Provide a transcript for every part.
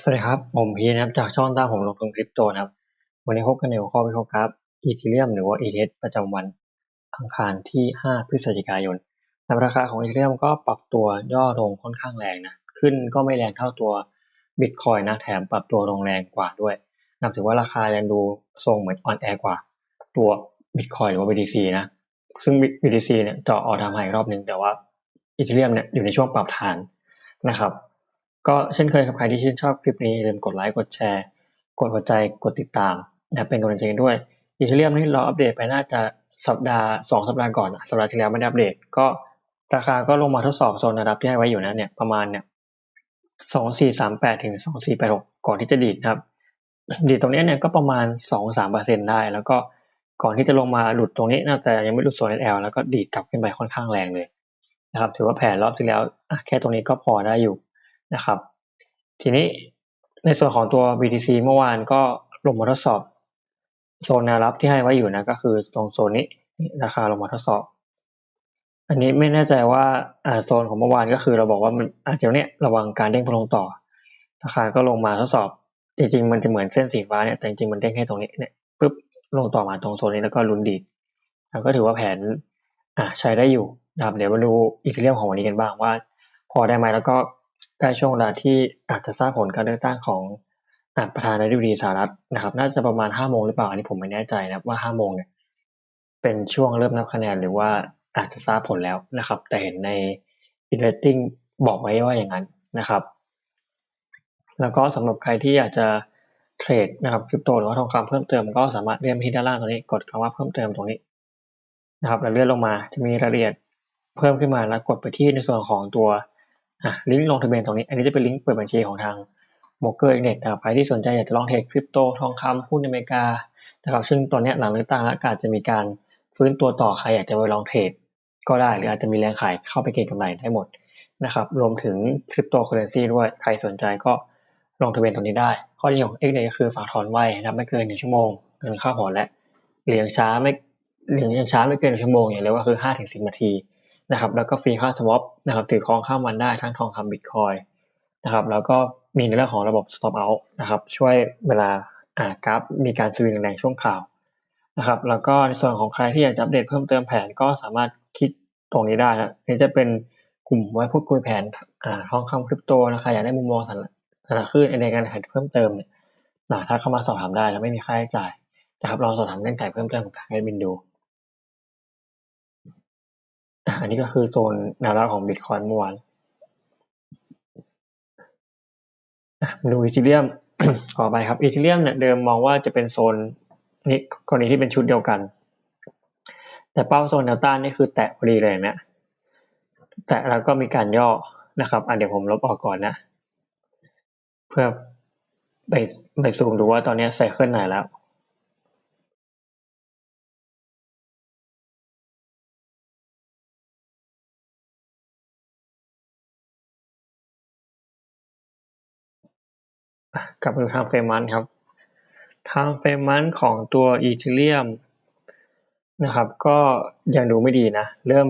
สวัสดีครับ ผมพีนะครับ จากช่องตามผมลงทุนคริปโตนะครับ วันนี้พบกันในหัวข้อวิเคราะห์กราฟอีเทเรียมหรือว่า ETH ประจำวันอังคารที่ 5 พฤศจิกายนแราคาของอีเทเรียมก็ปรับตัวย่อลงค่อนข้างแรงนะ ขึ้นก็ไม่แรงเท่าตัวบิตคอยนะแถมปรับตัวลงแรงกว่าด้วยนับถือว่าราคายังดูทรงเหมือนออนแอร์กว่า ตัวบิตคอยหรือว่า BTC นะ ซึ่ง BTC เนี่ยเจาะออทำไฮรอบนึงแต่ว่าอีเทเรียมเนี่ยอยู่ในช่วงปรับฐานนะครับ ก็เช่นเคยครับใครที่ชื่นชอบคลิปนี้อย่าลืมกดไลค์กดแชร์ กดหัวใจกดติดตามนะเป็นกำลังใจกันด้วยอีเทเรียมนี่เราอัปเดตไปน่าจะสัปดาห์สองสัปดาห์ก่อนสัปดาห์ที่แล้วไม่ได้อัปเดต ก็ราคาก็ลงมาทดสอบโซนระดับที่ให้ไว้อยู่นะเนี่ยประมาณเนี่ยสองสี่สามแปดถึงสองสี่แปดหกก่อนที่จะดีดครับ ดีดตรงนี้เนี่ยก็ประมาณสองสามเปอร์เซ็นได้ แล้วก็ก่อนที่จะลงมาหลุดตรงนี้น่าจะยังไม่หลุดโซนแอลแล้วก็ดีดกลับขึ้นไปค่อนข้างแรงเลยนะครับ ถือว่าแผนรอบที่แล้วแค่ตรงนี้ก็พอได้อยู่ นะครับ ทีนี้ในส่วนของตัว BTC เมื่อวานก็ลงมาทดสอบ โซนแนวรับที่ให้ไว้อยู่นะก็คือตรงโซนนี้ราคาลงมาทดสอบ อันนี้ไม่แน่ใจว่าอ่าโซนของเมื่อวานก็คือเราบอกว่ามันอาจจะเนี้ยระวังการเด้งพลงต่อ ราคาก็ลงมาทดสอบ จริงๆ มันจะเหมือนเส้นสีฟ้าเนี่ยแต่จริงๆมันเด้งแค่ตรงนี้เนี่ยปุ๊บลงต่อมาตรงโซนนี้แล้วก็ลุ้นดีแล้วก็ถือว่าแผนอ่าใช้ได้อยู่นะครับเดี๋ยวมาดูอีกเรื่องของวันนี้กันบ้างว่า พอได้ไหมแล้วก็ ใกล้ช่วงเวลาที่อาจจะทราบผลการเลือกตั้งของประธานาธิบดีสหรัฐนะครับ น่าจะประมาณห้าโมงหรือเปล่าอันนี้ผมไม่แน่ใจนะว่าห้าโมงเนี่ยเป็นช่วงเริ่มนับคะแนนหรือว่าอาจจะทราบผลแล้วนะครับ แต่เห็นใน i n v e s t i n g บอกไว้ว่าอย่างนั้นนะครับ แล้วก็สำหรับใครที่อยากจะเทรดนะครับคริปโตหรือว่าทองคำเพิ่มเติมก็สามารถเลื่อนที่ด้านล่างตรงนี้กดคำว่าเพิ่มเติมตรงนี้นะครับแล้วเลื่อนลงมาจะมีรายละเอียดเพิ่มขึ้นมาแล้วกดไปที่ในส่วนของตัว อะลิงก์ลงทะเบียนตรงนี้ อันนี้จะเป็นลิงก์เปิดบัญชีของทางโมเกอร์เน็ตนะครับใครที่สนใจอยากจะลองเทรดคริปโตทองคำหุ้นอเมริกานะครับซึ่งตอนนี้หลังเลือกตั้งแล้วอาจจะมีการฟื้นตัวต่อใครอยากจะไปลองเทรดก็ได้หรืออาจจะมีแรงขายเข้าไปเก็งกำไรได้หมดนะครับรวมถึงคริปโตเคอเรนซีด้วยใครสนใจก็ลงทะเบียนตรงนี้ได้ ข้อดีของเอ็กเนก็คือฝากถอนไวนะครับไม่เกินหนึ่งชั่วโมงเงินเข้าหัวและเหลียงช้าไม่เหลียงช้าไม่เกินหนึ่งชั่วโมงอย่างเร็วก็คือห้าถึงสิบนาที นะครับแล้วก็ฟรีค่าสวอปนะครับถือครองข้ามวันได้ทั้งทองคำบิตคอยนะครับแล้วก็มีในเรื่องของระบบ stop out นะครับช่วยเวลาอ่ากราฟมีการสวิงแรงช่วงข่าวนะครับแล้วก็ในส่วนของใครที่อยากจะอัปเดตเพิ่มเติมแผนก็สามารถคลิกตรงนี้ได้นะนี่จะเป็นกลุ่มไว้พูดคุยแผนอ่าทองคำคริปโตนะครับอยากได้มุมมองสันนะคือในการขายเพิ่มเติมเนี่ยถ้าเข้ามาสอบถามได้แล้วไม่มีค่าใช้จ่ายนะครับลองสอบถามเงื่อนไขเพิ่มเติมของทางแอดมินดู อันนี้ก็คือโซนแนวรับของบิตคอยน์เมื่อวานดูอีเทเรียมต่อไปครับอีเทเรียมเนี่ยเดิมมองว่าจะเป็นโซนนี้กรณีที่เป็นชุดเดียวกัน แต่เป้าโซนแนวต้านนี่คือแตะพอดีเลยนะแตะแล้วก็มีการย่อนะครับอันเดี๋ยวผมลบออกก่อนนะ เพื่อไปไปซูมดูว่าตอนนี้ไซเคิลไหนแล้ว กลับมาดูทางเฟรมันครับ ทางเฟรมันของตัวอีเทเรียมนะครับ ก็ยังดูไม่ดีนะ เริ่ม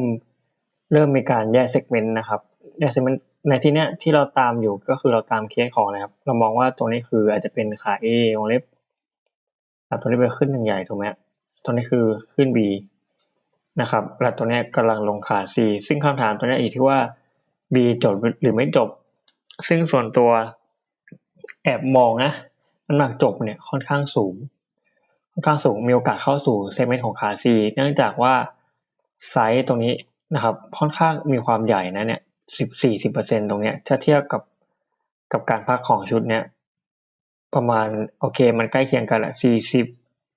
เริ่มมีการแยกเซกเมนต์นะครับแยกเซกเมนต์ในที่เนี้ยที่เราตามอยู่ก็คือเราตามเคสของนะครับ เรามองว่าตัวนี้คืออาจจะเป็นขา A วงเล็บครับตัวนี้เป็นขึ้นหนึ่งใหญ่ถูกไหมตัวนี้คือขึ้น B นะครับและตัวนี้กำลังลงขา C ซึ่งคำถามตัวนี้อีกที่ว่า B จบหรือไม่จบ ซึ่งส่วนตัว แอบมองนะน้ำหนักจบเนี่ยค่อนข้างสูง ค่อนข้างสูงมีโอกาสเข้าสู่เซกเมนต์ของขาซีเนื่องจากว่าไซส์ตรงนี้นะครับค่อนข้างมีความใหญ่นะเนี่ยสิบสี่สิบเปอร์เซ็นตรงเนี้ยถ้าเทียบกับกับการพักของชุดเนี้ยประมาณโอเคมันใกล้เคียงกันแหละสี่สิบ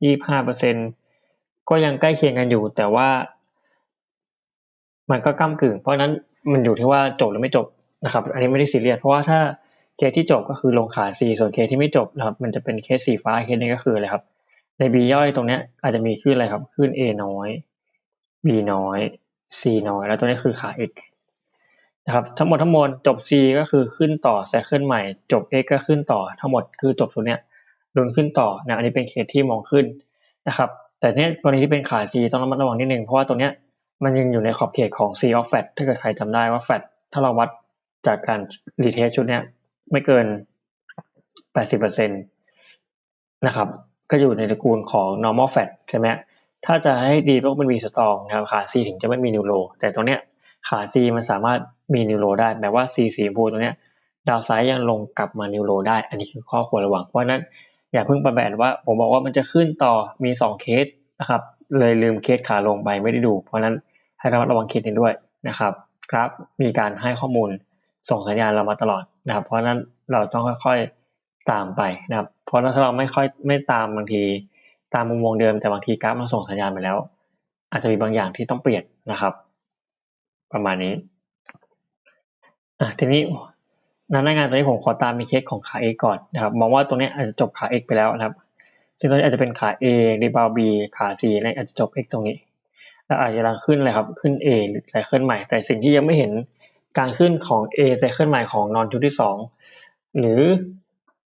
ยี่ห้าเปอร์เซ็นก็ยังใกล้เคียงกันอยู่ แต่ว่า มันก็ก้ากึ่ง เพราะนั้นมันอยู่ที่ว่าจบหรือไม่จบนะครับ อันนี้ไม่ได้ซีเรียสเพราะว่าถ้า เคสที่จบก็คือลงขา C ส่วนเคสที่ไม่จบนะครับ มันจะเป็นเคสสีฟ้าเคสนี้ก็คืออะไรครับ ใน B ย่อยตรงเนี้ยอาจจะมีขึ้นอะไรครับ ขึ้น A น้อย B น้อย C น้อย แล้วตัวนี้คือขา X นะครับ ทั้งหมดทั้งมวลจบ C ก็คือขึ้นต่อไซเคิลใหม่ จบ X ก็ขึ้นต่อ ทั้งหมดคือจบตัวเนี้ยลุนขึ้นต่อนะ อันนี้เป็นเคสที่มองขึ้นนะครับ แต่เนี้ยกรณีที่เป็นขา C ต้องระมัดระวังนิดนึง เพราะว่าตัวเนี้ยมันยังอยู่ในขอบเขตของ C of fat ถ้าเกิดใครจำได้ว่า fat ถ้าเราวัดจากการรีเทสชุดเนี้ย ไม่เกิน 80%นะครับ ก็อยู่ในตระกูลของ normal fat ใช่ไหมถ้าจะให้ดีต้องเป็นวีสตองนะครับขา C ถึงจะไม่มีนิวโร แต่ตรงเนี้ยขา C มันสามารถมีนิวโรได้แปลว่า C สีชมพูตรงเนี้ยดาวไซด์ยังลงกลับมานิวโรได้ อันนี้คือข้อควรระวัง เพราะนั้นอย่าเพิ่งประแบนว่า ผมบอกว่ามันจะขึ้นต่อมีสองเคสนะครับ เลยลืมเคสขาลงไปไม่ได้ดู เพราะนั้นให้ระมัดระวังเคสนี้ด้วยนะครับกราฟมีการให้ข้อมูลส่งสัญญาณเรามาตลอด นะครับ เพราะนั้นเราต้องค่อยๆตามไปนะครับ เพราะถ้าเราไม่ค่อยไม่ตามบางที ตามมุมมองเดิมแต่บางทีกราฟมันส่งสัญญาณไปแล้ว อาจจะมีบางอย่างที่ต้องเปลี่ยนนะครับ ประมาณนี้อะทีนี้นักหน้างานตัวนี้ผมขอตามมีเคสของขา A ก่อนนะครับ มองว่าตรงนี้อาจจะจบขา X ไปแล้วนะครับ ซึ่งตรงนี้อาจจะเป็นขา A รีบาว B ขา C และอาจจะจบ X ตรงนี้ แล้วอาจจะลังขึ้นเลยครับ ขึ้น A หรือไซเคิลใหม่ แต่สิ่งที่ยังไม่เห็น การขึ้นของ A ไซเคิลใหม่ของนอนชุดที่สองหรือ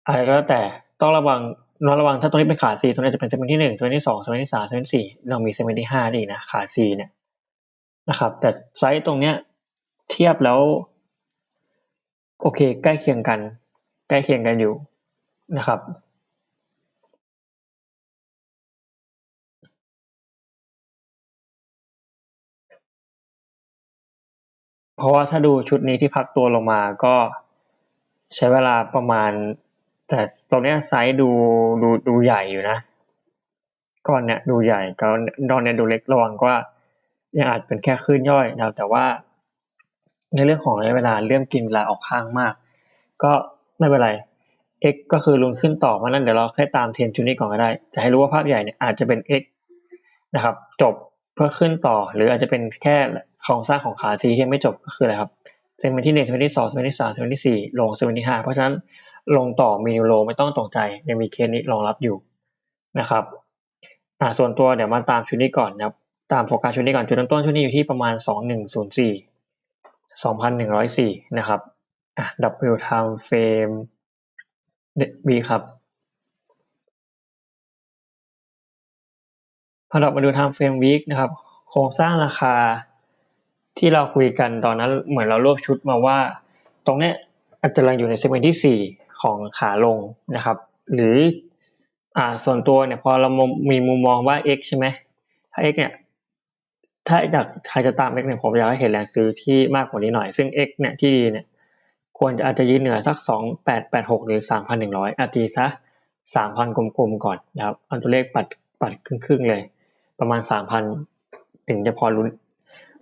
อะไรก็แล้วแต่ต้องระวังนอนระวังถ้าตรงนี้เป็นขา C ตรงนี้จะเป็นเซกเมนต์ที่หนึ่งเซกเมนต์ที่สองเซกเมนต์ที่สามเซกเมนต์ที่สี่เรามีเซกเมนต์ที่ห้าดีนะขา C เนี่ยนะครับ แต่ไซส์ตรงเนี้ยเทียบแล้ว โอเค ใกล้เคียงกัน ใกล้เคียงกันอยู่นะครับ ราะว่าถ้าดูชุดนี้ที่พักตัวลงมาก็ใช้เวลาประมาณ แต่ตรงนี้ไซส์ดูดูดูใหญ่อยู่นะก้อนเนี้ยดูใหญ่ก้อนดอนเนี้ยดูเล็กระวังว่ายังอาจเป็นแค่คลื่นย่อยนะแต่ว่า ในเรื่องของระยะเวลาเริ่มกินเวลาออกข้างมาก ก็ไม่เป็นไร x ก็คือลุนขึ้นต่อมานั้นเดี๋ยวเราแค่ตามเทรนชุดนี้ก่อนก็ได้ จะให้รู้ว่าภาพใหญ่เนี่ยอาจจะเป็น x นะครับ จบ เพื่อขึ้นต่อหรืออาจจะเป็นแค่โครงสร้างของขา C ที่ไม่จบก็คืออะไรครับเซกเมนต์ที่หนึ่งเซกเมนต์ที่สองเซกเมนต์ที่สามเซกเมนต์ที่สี่ลงเซกเมนต์ที่ห้าเพราะฉะนั้นลงต่อมีนิวโลไม่ต้องตกใจยังมีเคสนี้รองรับอยู่นะครับอ่าส่วนตัวเดี๋ยวมาตามชุดนี้ก่อนนะครับตามโฟกัสชุดนี้ก่อนจุดเริ่มต้นชุดนี้อยู่ที่ประมาณสองหนึ่งศูนย์สี่สองพันหนึ่งร้อยสี่นะครับอะ W time frame B ครับ อเรามาดู time frame week นะครับ โครงสร้างราคาที่เราคุยกันตอนนั้นเหมือนเรารวบชุดมาว่า ตรงเนี้ยอาจจะยังอยู่ในเซกเมนต์ที่สี่ของขาลงนะครับ หรืออ่าส่วนตัวเนี่ยพอเรามีมุมมองว่า x ใช่ไหมถ้า x เนี่ยถ้าอยากใครจะตาม x เนี่ยผมอยากให้เห็นแรงซื้อที่มากกว่านี้หน่อย ซึ่ง x เนี่ยที่ดีเนี่ยควรจะอาจจะยืนเหนือสักสองแปดแปดหกหรือสามพันหนึ่งร้อยอาทีซะสามพันกลมๆก่อนนะครับเอาตัวเลขปัดปัดครึ่งๆเลย ประมาณสามพันถึงจะพอลุ้น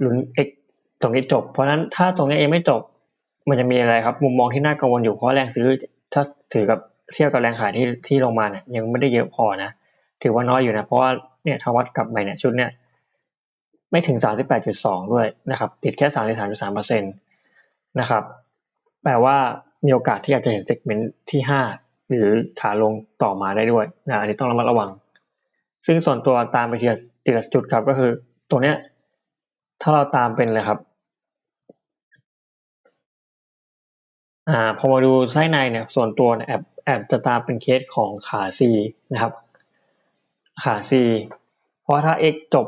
ลุ้น x ตรงนี้จบ เพราะนั้นถ้าตรงนี้เองไม่จบ มันจะมีอะไรครับ มุมมองที่น่ากังวลอยู่เพราะแรงซื้อ ถ้าถือกับเทียบกับแรงขายที่ที่ลงมาเนี่ยยังไม่ได้เยอะพอนะถือว่าน้อยอยู่นะ เพราะว่าเนี่ยทวัดกลับไปเนี่ยชุดเนี่ยไม่ถึงสามสิบแปดจุดสองด้วยนะครับ ติดแค่สามสิบสามจุดสามเปอร์เซ็นตนะครับ แปลว่ามีโอกาสที่อาจจะเห็นเซกเมนต์ที่ห้าหรือขาลงต่อมาได้ด้วยนะอันนี้ต้องระมัดระวัง ซึ่งส่วนตัวตามไปทีละจุดครับ ก็คือตัวเนี้ย ถ้าเราตามเป็นเลยครับ อ่า พอมาดูไส้ในเนี่ย ส่วนตัวเนี่ยแอบแอบจะตามเป็นเคสของขา C นะครับ ขา C เพราะถ้า X จบ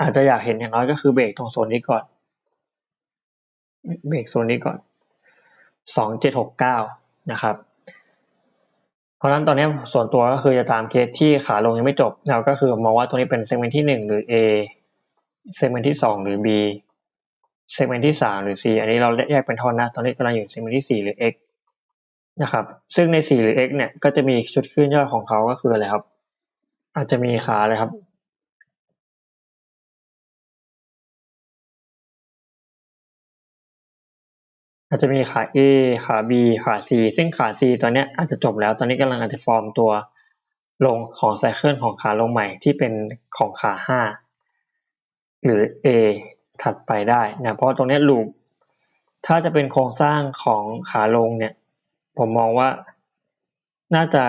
อาจจะอยากเห็นอย่างน้อยก็คือเบรกตรงโซนนี้ก่อน เบรกโซนนี้ก่อนสองเจ็ดหกเก้านะครับ เพราะฉะนั้นตอนนี้ส่วนตัวก็คือจะตามเคสที่ขาลงยังไม่จบเราก็คือมองว่าตัวนี้เป็นเซกเมนต์ที่หนึ่งหรือ A เซกเมนต์ที่สองหรือ B เซกเมนต์ที่สามหรือ C อันนี้เราแยกเป็นท่อนนะตอนนี้กำลังอยู่เซกเมนต์ที่สี่หรือ X นะครับซึ่งใน 4 หรือ x เนี่ยก็จะมีชุดขึ้นย่อดของเขาก็คืออะไรครับ อาจจะมีขาเลยครับ อาจจะมีขา A ขา B ขา C ซึ่งขา C ตอนนี้อาจจะจบแล้วตอนนี้กำลังอาจจะฟอร์มตัวลงของไซเคิลของขาลงใหม่ที่เป็นของขา 5 หรือ A ถัดไปได้นะเพราะตรงนี้ลูปถ้าจะเป็นโครงสร้างของขาลงเนี่ยผมมองว่าน่าจะ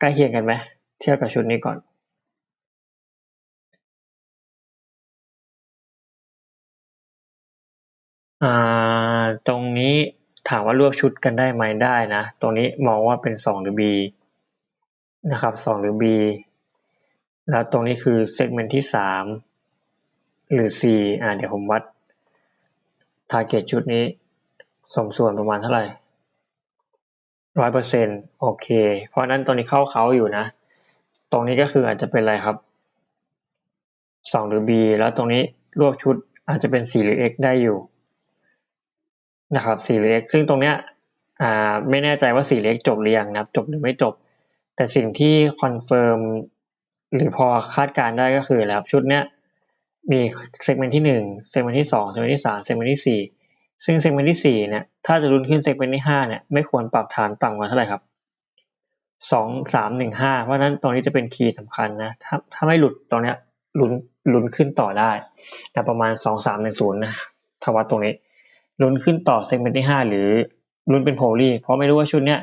ใกล้เคียงกันไหมเทียบกับชุดนี้ก่อน อ่า ตรงนี้ถามว่ารวบชุดกันได้ไหมได้นะ ตรงนี้มองว่าเป็นสองหรือ B นะครับสองหรือ B แล้วตรงนี้คือเซกเมนต์ที่สามหรือ C อ่าเดี๋ยวผมวัดทาร์เก็ตชุดนี้สมส่วนประมาณเท่าไหร่ร้อยเปอร์เซ็นโอเค เพราะนั้นตรงนี้เข้าเขาอยู่นะ ตรงนี้ก็คืออาจจะเป็นอะไรครับสองหรือ b แล้วตรงนี้รวบชุดอาจจะเป็นสี่หรือ x ได้อยู่ นะครับสี่หรือ x ซึ่งตรงเนี้ยอ่าไม่แน่ใจว่าสี่หรือ x จบหรือยังนะครับ จบหรือไม่จบ แต่สิ่งที่คอนเฟิร์มหรือพอคาดการได้ก็คือแล้วชุดเนี้ยมีเซกเมนต์ที่หนึ่งเซกเมนต์ที่สองเซกเมนต์ที่สามเซกเมนต์ที่สี่ซึ่งเซกเมนต์ที่สี่เนี่ยถ้าจะลุนขึ้นเซกเมนต์ที่ห้าเนี่ยไม่ควรปรับฐานต่ำกว่าเท่าไหร่ครับสองสามหนึ่งห้าเพราะนั้นตรงนี้จะเป็นคีย์สำคัญนะถ้าถ้าไม่หลุดตรงเนี้ยลุ้นลุ้นขึ้นต่อได้แต่ประมาณสองสามหนึ่งศูนย์นะถ้าวัดตรงนี้ ลุ้นขึ้นต่อเซกเมนต์ที่ห้าหรือลุ้นเป็นโพลีเพราะไม่รู้ว่าชุดเนี้ย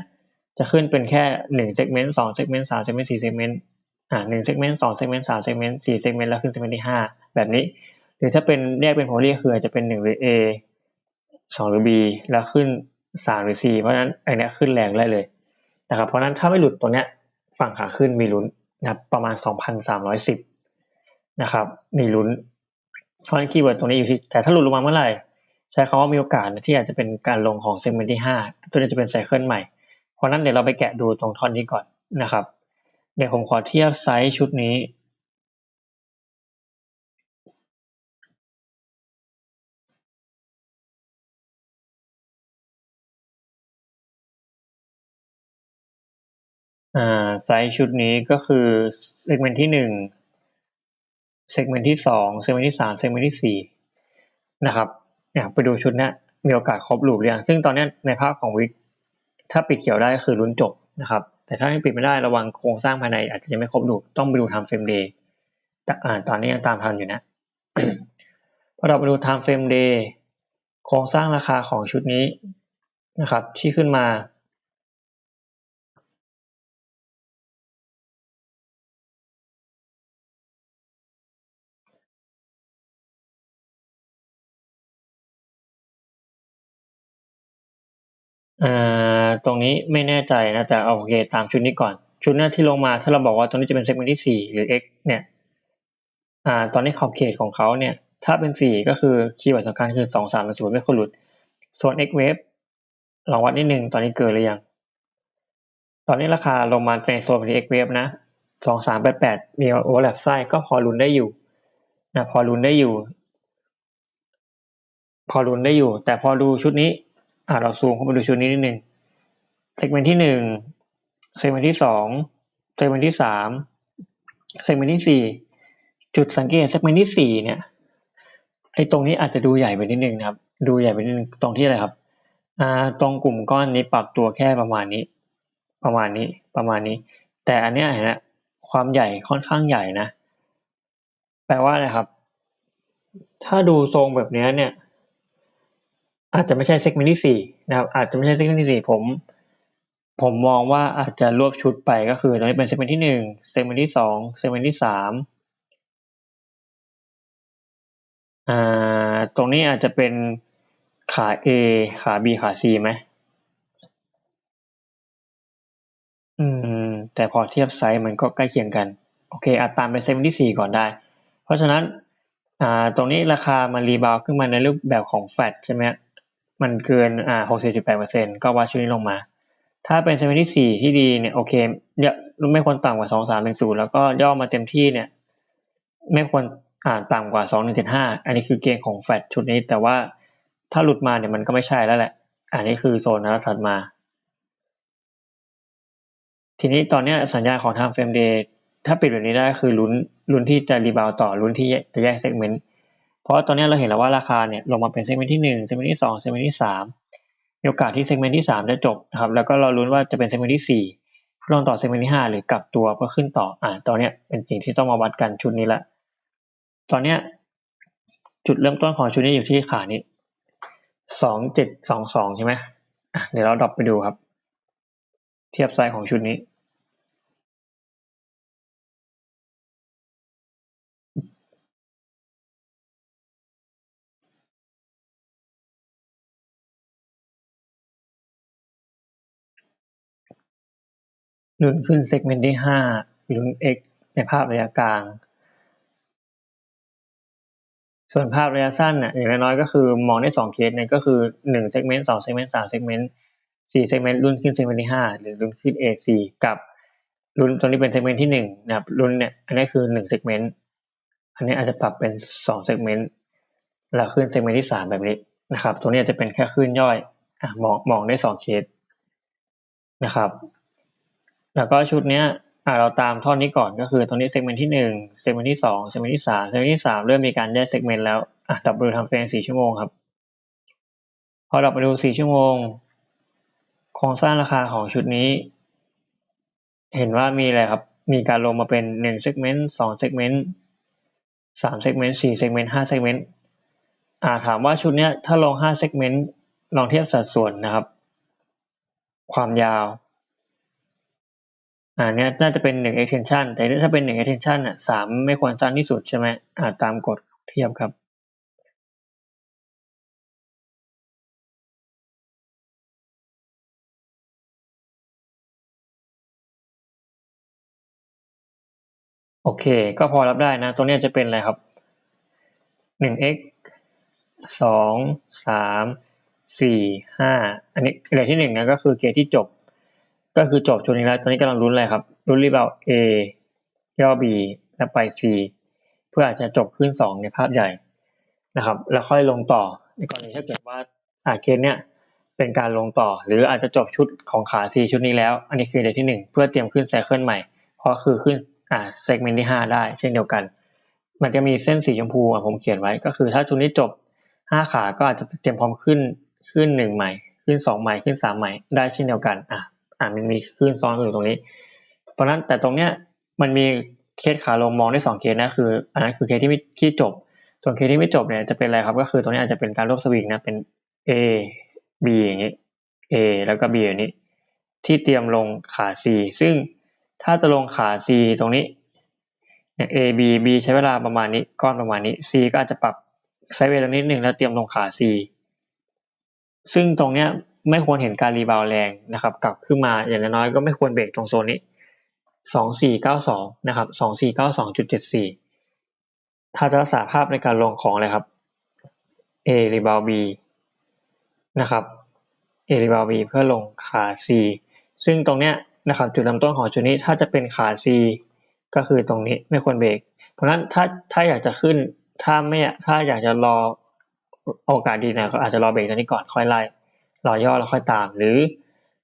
จะขึ้นเป็นแค่หนึ่งเซกเมนต์สองเซกเมนต์สามเซกเมนต์สี่เซกเมนต์อ่าหนึ่งเซกเมนต์สองเซกเมนต์สามเซกเมนต์สี่เซกเมนต์แล้วขึ้นเซกเมนต์ที่ห้าแบบนี้ หรือถ้าเป็นแยกเป็นโพลีคืออาจจะเป็นหนึ่งหรือ A สองหรือ B แล้วขึ้นสามหรือ C เพราะฉะนั้นไอเนี้ยขึ้นแรงได้เลยนะครับเพราะนั้นถ้าไม่หลุดตัวเนี้ยฝั่งขาขึ้นมีลุ้นนะครับประมาณสองพันสามร้อยสิบนะครับมีลุ้นเพราะฉะนั้นคีย์เวิร์ดตรงนี้อยู่ที่แต่ถ้าหลุดลงมาเมื่อไหร่ ใช้คำว่ามีโอกาสที่อาจจะเป็นการลงของเซกเมนต์ที่ห้าตัวนี้จะเป็นไซเคิลใหม่ เพราะนั้นเดี๋ยวเราไปแกะดูตรงท่อนนี้ก่อนนะครับ เดี๋ยวผมขอเทียบไซส์ชุดนี้ไซส์ชุดนี้ก็คือเซกเมนต์ที่หนึ่งเซกเมนต์ที่สองเซกเมนต์ที่สามเซกเมนต์ที่สี่นะครับ ไปดูชุดนี้มีโอกาสครบลูปหรือยังซึ่งตอนนี้ในภาพของวิกถ้าปิดเขียวได้ก็คือลุ้นจบนะครับ แต่ถ้ายังปิดไม่ได้ระวังโครงสร้างภายในอาจจะยังไม่ครบลูปต้องไปดูทำเฟรมเดย์อ่าตอนนี้ยังตามทันอยู่นะพอเราไปดู time frame day โครงสร้างราคาของชุดนี้นะครับ ที่ขึ้นมา อ่าตรงนี้ไม่แน่ใจนะแต่โอเคตามชุดนี้ก่อน ชุดหน้าที่ลงมาถ้าเราบอกว่าตรงนี้จะเป็นเซกเมนต์ที่สี่หรือ x เนี่ยอ่าตอนนี้ขอบเขตของเขาเนี่ย ถ้าเป็นสี่ก็คือคีย์เวิร์ดสำคัญคือสองสามศูนย์ไม่ควรหลุด ส่วน x wave ลองวัดนิดนึงตอนนี้เกินหรือยัง ตอนนี้ราคาลงมาในโซนของ x wave นะสองสามแปดแปดมีโอเวอร์แลปไส้ก็พอลุนได้อยู่นะพอลุนได้อยู่ พอลุนได้อยู่ แต่พอดูชุดนี้ อ่าเราซูมเข้ามาดูชุดนี้นิดนึงเซกเมนต์ที่หนึ่งเซกเมนต์ที่สองเซกเมนต์ที่สามเซกเมนต์ที่สี่จุดสังเกตเซกเมนต์ที่สี่เนี่ยไอ้ตรงนี้อาจจะดูใหญ่ไปนิดนึงนะครับ ดูใหญ่ไปนิดนึงตรงที่อะไรครับอ่าตรงกลุ่มก้อนนี้ปรับตัวแค่ประมาณนี้ ประมาณนี้ประมาณนี้ แต่อันเนี้ยเห็นไหมความใหญ่ค่อนข้างใหญ่นะ แปลว่าอะไรครับ ถ้าดูทรงแบบนี้เนี่ย อาจจะไม่ใช่เซกเมนต์ที่สี่นะครับอาจจะไม่ใช่เซกเมนต์ที่สี่ผมผมมองว่าอาจจะรวบชุดไปก็คือตอนนี้เป็นเซกเมนต์ที่หนึ่งเซกเมนต์ที่สองเซกเมนต์ที่สามอ่าตรงนี้อาจจะเป็นขา A ขา B ขา C ไหมอืม แต่พอเทียบไซส์มันก็ใกล้เคียงกัน โอเคอาจตามไปเซกเมนต์ที่สี่ก่อนได้ เพราะฉะนั้นอ่าตรงนี้ราคามันรีบาวขึ้นมาในรูปแบบของแฟตใช่ไหม มันเกินอ่าหกสิบจุดแปดเปอร์เซ็นก็วัดชุดนี้ลงมา ถ้าเป็นเซเวนที่สี่ที่ดีเนี่ยโอเคเยอะไม่ควรต่ำกว่าสองสามหนึ่งศูนย์แล้วก็ย่อมาเต็มที่เนี่ย ไม่ควรอ่านต่ำกว่าสองหนึ่งเจ็ดห้าอันนี้คือเกณฑ์ของแฟดชุดนี้แต่ว่าถ้าหลุดมาเนี่ยมันก็ไม่ใช่แล้วแหละ อันนี้คือโซนนะถัดมา ทีนี้ตอนนี้สัญญาณของทางเฟรมเดย์ถ้าปิดแบบนี้ได้คือลุ้นลุ้นที่จะรีบาวต่อลุ้นที่จะแยกเซกเมนต์ เพราะตอนนี้เราเห็นแล้วว่าราคาเนี่ยลงมาเป็นเซกเมนต์ที่หนึ่งเซกเมนต์ที่สองเซกเมนต์ที่สามมีโอกาสที่เซกเมนต์ที่สามจะจบนะครับแล้วก็เราลุ้นว่าจะเป็นเซกเมนต์ที่สี่ลงต่อเซกเมนต์ที่ห้าหรือกลับตัวเพื่อขึ้นต่ออ่าตอนนี้เป็นสิ่งที่ต้องมาวัดกันชุดนี้ละตอนเนี้ยจุดเริ่มต้นของชุดนี้อยู่ที่ขานี้สองเจ็ดสองสองใช่ไหมอะเดี๋ยวเราดรอปไปดูครับ เทียบไซส์ของชุดนี้ ลุ้นขึ้นเซกเมนต์ที่ห้าลุ้น x ในภาพระยะกลาง ส่วนภาพระยะสั้นเนี่ยอย่างน้อยก็คือมองได้สองเคสเนี่ยก็คือหนึ่งเซกเมนต์สองเซกเมนต์สามเซกเมนต์สี่เซกเมนต์รุ่นขึ้นเซกเมนต์ที่ห้าหรือรุ่นขึ้น AC กับรุ่นตัวนี้เป็นเซกเมนต์ที่หนึ่งนะครับรุ่นเนี่ยอันนี้คือหนึ่งเซกเมนต์อันนี้อาจจะปรับเป็นสองเซกเมนต์แล้วขึ้นเซกเมนต์ที่สามแบบนี้นะครับ ตัวนี้จะเป็นแค่ขึ้นย่อยอมองมองได้สองเคสนะครับ แล้วก็ชุดเนี้ยอ่าเราตามท่อนนี้ก่อนก็คือตรงนี้เซกเมนต์ที่หนึ่งเซกเมนต์ที่สองเซกเมนต์ที่สามเซกเมนต์ที่สามเริ่มมีการแยกเซกเมนต์แล้วอะดับเบิลทำเฟรมสี่ชั่วโมงครับ พอเราไปดูสี่ชั่วโมงโครงสร้างราคาของชุดนี้ เห็นว่ามีอะไรครับ มีการลงมาเป็นหนึ่งเซกเมนต์สองเซกเมนต์สามเซกเมนต์สี่เซกเมนต์ห้าเซกเมนต์อ่าถามว่าชุดเนี้ยถ้าลงห้าเซกเมนต์ลองเทียบสัดส่วนนะครับ ความยาว อ่าเนี้ยน่าจะเป็นหนึ่ง extension แต่ถ้าเป็นหนึ่ง extension อะสามไม่ควรสั้นที่สุดใช่ไหมอ่าตามกฎเทียบครับโอเค ก็พอรับได้นะ ตัวนี้จะเป็นอะไรครับหนึ่ง x สองสามสี่ห้าอันนี้เกรดที่หนึ่งนะก็คือเกรดที่จบ ก็คือจบชุดนี้แล้ว ตอนนี้กำลังรุ้นอะไรครับรุ้นรีบาว A ย่อ B แล้วไป C เพื่ออาจจะจบขึ้นสองในภาพใหญ่นะครับ แล้วค่อยลงต่อในกรณีถ้าเกิดว่าอาเคสเนี้ยเป็นการลงต่อ หรืออาจจะจบชุดของขา C ชุดนี้แล้ว อันนี้คือเดที่หนึ่งเพื่อเตรียมขึ้นไซเคิลใหม่ เพราะคือขึ้นอ่าเซกเมนต์ที่ห้าได้ เช่นเดียวกัน มันจะมีเส้นสีชมพูผมเขียนไว้ก็คือถ้าชุดนี้จบห้าขาก็อาจจะเตรียมพร้อมขึ้นขึ้นหนึ่งใหม่ ขึ้นสองใหม่ขึ้นสามใหม่ได้เช่นเดียวกันอะ อ่ามันมีขึ้นซ้อนอยู่ตรงนี้ เพราะนั้นแต่ตรงเนี้ยมันมีเคสขาลงมองได้สองเคสนะคืออันนั้นคือเคสที่ไม่ที่จบ ส่วนเคสที่ไม่จบเนี่ยจะเป็นอะไรครับ ก็คือตรงนี้อาจจะเป็นการรวบสวิงนะเป็น A B อย่างนี้ A แล้วก็ B อย่างนี้ ที่เตรียมลงขา C ซึ่งถ้าจะลงขา C ตรงนี้เนี่ย A B B ใช้เวลาประมาณนี้ก้อนประมาณนี้ C ก็อาจจะปรับไซด์เวย์ตรงนิดหนึ่งแล้วเตรียมลงขา C ซึ่งตรงเนี้ย ไม่ควรเห็นการรีบาวแรงนะครับ กลับขึ้นมาอย่างน้อยก็ไม่ควรเบรกตรงโซนนี้สองสี่เก้าสองนะครับสองสี่เก้าสองจุดเจ็ดสี่ถ้าจะรักษาภาพในการลงของเลยครับ A รีบาว B นะครับ A รีบาว B เพื่อลงขา C ซึ่งตรงเนี้ยนะครับจุดเริ่มต้นของจุดนี้ถ้าจะเป็นขา C ก็คือตรงนี้ไม่ควรเบรก เพราะนั้นถ้าถ้าอยากจะขึ้นถ้าไม่ถ้าอยากจะรอโอกาสดีเนี่ยก็อาจจะรอเบรกตรงนี้ก่อนค่อยไล่ รอย่อแล้วค่อยตาม หรือ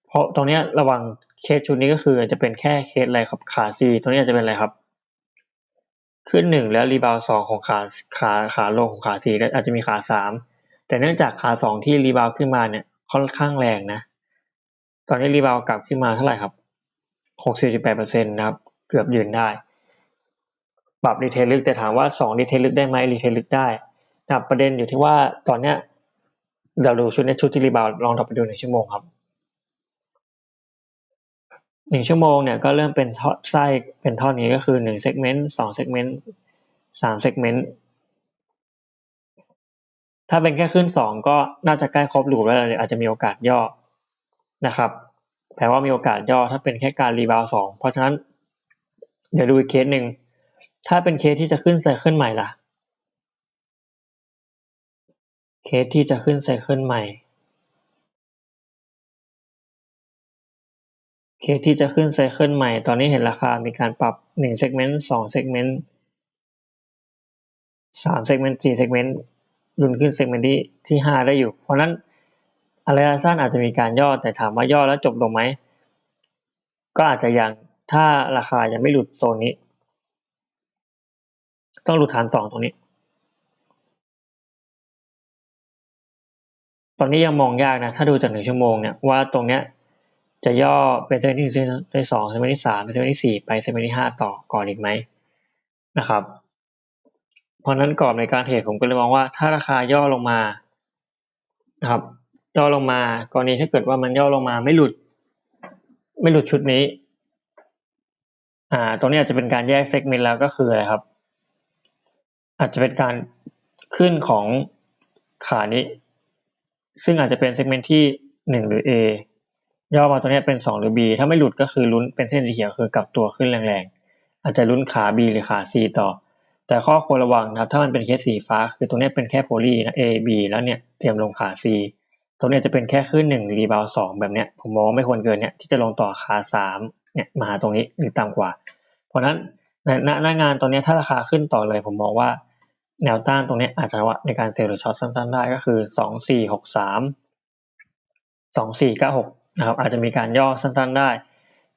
เพราะตรงเนี้ยระวังเคสชุดนี้ก็คือจะเป็นแค่เคสอะไรครับขา C ตรงนี้จะเป็นอะไรครับ ขึ้นหนึ่งแล้วรีบาวสองของขาขาขาลงของขา C แล้วอาจจะมีขาสามแต่เนื่องจากขาสองที่รีบาวขึ้นมาเนี่ยค่อนข้างแรงนะ ตอนนี้รีบาวกลับขึ้นมาเท่าไหร่ครับหกสิบจุดแปดเปอร์เซ็นต์นะครับ เกือบยืนได้ ปรับรีเทลลึกแต่ถามว่าสองรีเทลลึกได้ไหมรีเทลลึกได้นะประเด็นอยู่ที่ว่าตอนเนี้ย เราดูชุดในชุดที่รีบาวลองดับไปดูหนึ่งชั่วโมงครับหนึ่งชั่วโมงเนี่ยก็เริ่มเป็นท่อไส้เป็นท่อนี้ก็คือหนึ่งเซกเมนต์สองเซกเมนต์สามเซกเมนต์ถ้าเป็นแค่ขึ้นสองก็น่าจะใกล้ครบลูปแล้วอาจจะมีโอกาสย่อนะครับแปลว่ามีโอกาสย่อถ้าเป็นแค่การรีบาวสองเพราะฉะนั้น เดี๋ยวดูอีกเคสหนึ่งถ้าเป็นเคสที่จะขึ้นไซเคิลใหม่ล่ะ เคสที่จะขึ้นไซเคิลใหม่ เคสที่จะขึ้นไซเคิลใหม่ ตอนนี้เห็นราคามีการปรับหนึ่งเซกเมนต์สองเซกเมนต์สามเซกเมนต์สี่เซกเมนต์รุนขึ้นเซกเมนต์ที่ที่ห้าได้อยู่ เพราะนั้นอะไรสั้นอาจจะมีการย่อแต่ถามว่าย่อแล้วจบลงไหม ก็อาจจะยังถ้าราคายังไม่หลุดโซนนี้ ต้องหลุดฐานสองตรงนี้ อนนี้ยังมองยากนะ ถ้าดูจากหนึ่งชั่วโมงเนี่ยว่าตรงเนี้ยจะย่อเป็นเซมิที่หนึ่งเซมนต์ที่สองเซมิที่สามเซกเมนต์ที่สี่ไปเซมิที่ห้าต่อก่อนอีกไหมนะครับ เพราะนั้นกรอบในการเทรดผมก็เลยมองว่าถ้าราคาย่อลงมานะครับ ย่อลงมากรณีถ้าเกิดว่ามันย่อลงมาไม่หลุด ไม่หลุดชุดนี้ อ่า ตรงนี้อาจจะเป็นการแยกเซกเมนต์แล้วก็คืออะไรครับ อาจจะเป็นการขึ้นของขานี้ ซึ่งอาจจะเป็นเซกเมนต์ที่หนึ่งหรือ A ย่อมาตัวนี้เป็นสองหรือ B ถ้าไม่หลุดก็คือลุ้นเป็นเส้นสีเขียวคือกลับตัวขึ้นแรงๆ อาจจะลุ้นขา B หรือขา C ต่อ แต่ข้อควรระวังนะครับ ถ้ามันเป็นเคสสีฟ้า คือตรงนี้เป็นแค่โพลีนะ A B แล้วเนี่ยเตรียมลงขา C ตรงนี้จะเป็นแค่ขึ้นหนึ่งรีบาวสองแบบเนี้ยผมมองไม่ควรเกินเนี้ยที่จะลงต่อขาสามเนี่ยมาหาตรงนี้หรือต่ำกว่า เพราะนั้นในหน้างานตรงเนี้ถ้าราคาขึ้นต่อเลยผมมองว่า แนวต้านตรงนี้อาจจะว่าในการเซลล์หรือช็อตสั้นๆได้ก็คือสองสี่หกสามสองสี่เก้าหกนะครับอาจจะมีการย่อสั้นๆได้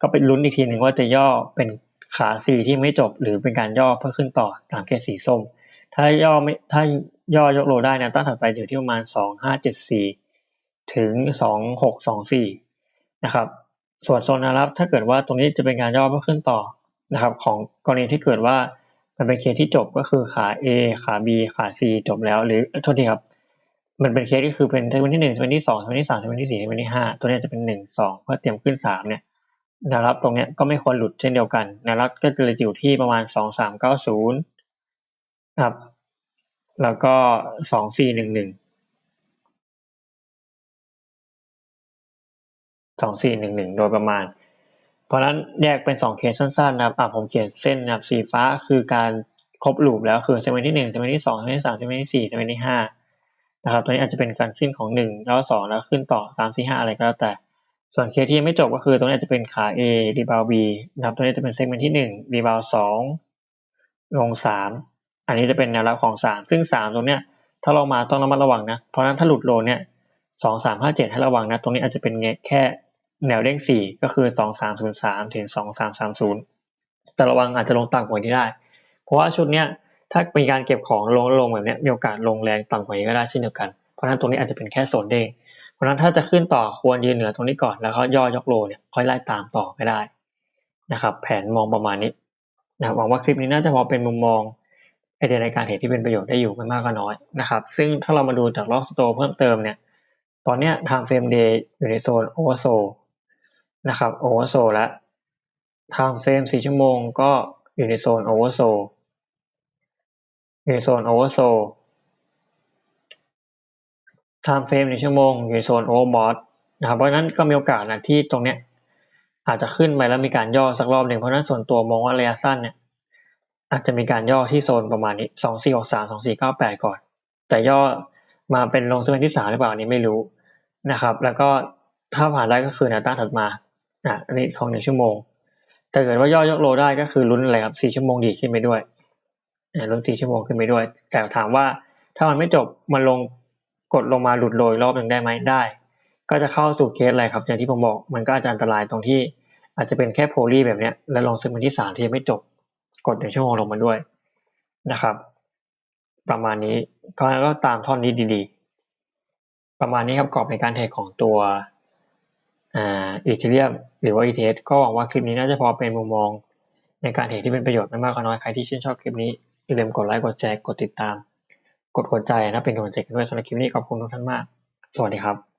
ก็เป็นลุ้นอีกทีหนึ่งว่าจะย่อเป็นขาสี่ที่ไม่จบหรือเป็นการย่อเพื่อขึ้นต่อตามเคสสีส้ม ถ้าย่อไม่ถ้าย่อยกโลได้เนี่ยต้านถัดไปอยู่ที่ประมาณสองห้าเจ็ดสี่ถึงสองหกสองสี่นะครับส่วนโซนนวรับถ้าเกิดว่าตรงนี้จะเป็นการย่อเพื่อขึ้นต่อนะครับ ของกรณีที่เกิดว่า มันเป็นเคสที่จบก็คือขา A ขา B ขา C จบแล้ว หรือโทษทีครับ มันเป็นเคสที่คือเป็นเทนที่หนึ่งเทนที่สองเทนที่สามเทนที่สี่เทนที่ห้าตัวนี้จะเป็นหนึ่งสองเพื่อเตรียมขึ้นสามเนี่ยแนวรับตรงเนี้ยก็ไม่ควรหลุดเช่นเดียวกันแนวรับก็จะอยู่ที่ประมาณสองสามเก้าศูนย์ครับ แล้วก็สองสี่หนึ่งหนึ่งสองสี่หนึ่งหนึ่งโดยประมาณ เพราะนั้นแยกเป็นสองเคสสั้นๆนะครับอ่าผมเขียนเส้นนะครับสีฟ้าคือการครบลูปแล้วคือเซนที่หนึ่งเซนที่สองเซนที่สามเซนที่สี่เซนที่ห้านะครับตัวนี้อาจจะเป็นการขึ้นของหนึ่งแล้วสองแล้วขึ้นต่อสามสี่ห้าอะไรก็แล้วแต่ ส่วนเคสที่ยังไม่จบก็คือตรงนี้จะเป็นขา A รีบาว B นะครับตัวนี้จะเป็นเซกเมนต์ที่หนึ่งรีบาวสองลงสามอันนี้จะเป็นแนวรับของสามซึ่งสามตรงเนี้ยถ้าเรามาต้องระมัดระวังนะเพราะฉะนั้นถ้าหลุดโลเนี่ยสองสามห้าเจ็ดให้ระวังนะตรงนี้อาจจะเป็นแค่ แนวเด้งสี่ก็คือสองสามศูนย์สามถึงสองสามสามศูนย์แต่ระวังอาจจะลงต่ำกว่านี้ได้ เพราะว่าชุดเนี้ยถ้ามีการเก็บของลงลงแบบนี้มีโอกาสลงแรงต่ำกว่านี้ก็ได้เช่นเดียวกัน เพราะฉะนั้นตรงนี้อาจจะเป็นแค่โซนเด้งเพราะฉะนั้นถ้าจะขึ้นต่อควรยืนเหนือตรงนี้ก่อนแล้วก็ย่อยกโลเนี่ยค่อยไล่ตามต่อก็ได้นะครับ แผนมองประมาณนี้นะหวังว่าคลิปนี้น่าจะพอเป็นมุมมองไอเดียในการเทรดที่เป็นประโยชน์ได้อยู่ไม่มากก็น้อยนะครับ ซึ่งถ้าเรามาดูจากล็อกสโตร์เพิ่มเติมเนี่ย ตอนนี้ทางเฟรมเดย์อยู่ในโซนโอเวอร์โซ นะครับโอเวอร์โซและทางเฟรมสี่ชั่วโมงก็อยู่ในโซนโอเวอร์โซอยู่ในโซนโอเวอร์โซไทม์เฟรมในชั่วโมงอยู่ในโซนโอเวอร์บอทนะครับเพราะนั้นก็มีโอกาสนะที่ตรงเนี้ยอาจจะขึ้นไปแล้วมีการย่อสักรอบหนึ่งเพราะนั้นส่วนตัวมองว่าระยะสั้นเนี่ยอาจจะมีการย่อที่โซนประมาณนี้สองสี่หกสามสองสี่เก้าแปดก่อน แต่ย่อมาเป็นลงเซนที่สามหรือเปล่านนี้ไม่รู้นะครับ แล้วก็ถ้าผ่านได้ก็คือแนวต้านถัดมา อะอันนี้ของหนึ่งชั่วโมง แต่เกิดว่าย่อยกโลได้ก็คือลุ้นอะไรครับสี่ชั่วโมงดีขึ้นไปด้วยอ่าลุ้นสี่ชั่วโมงขึ้นไปด้วย แต่ถามว่าถ้ามันไม่จบมันลงกดลงมาหลุดโรยรอบหนึ่งได้ไหมได้ ก็จะเข้าสู่เคสอะไรครับ อย่างที่ผมบอกมันก็อาจจะอันตรายตรงที่อาจจะเป็นแค่โพลีแบบเนี้ย แล้วลงซึ่งมันที่สามที่ยังไม่จบกดหนึ่งชั่วโมงลงมาด้วยนะครับ ประมาณนี้ก็ก็ตามท่อนนี้ดีๆ ประมาณนี้ครับกรอบในการเทรดของตัว อีเทเรียมหรือว่าอีเทสก็หวังว่าคลิปนี้น่าจะพอเป็นมุมมอง ในการเทรดที่เป็นประโยชน์ไม่มากก็น้อยใครที่ชื่นชอบคลิปนี้อย่าลืมกดไลค์กดแชร์กดติดตาม กดหัวใจนะเป็นกำลังใจกันด้วยสำหรับคลิปนี้ขอบคุณทุกท่านมาก สวัสดีครับ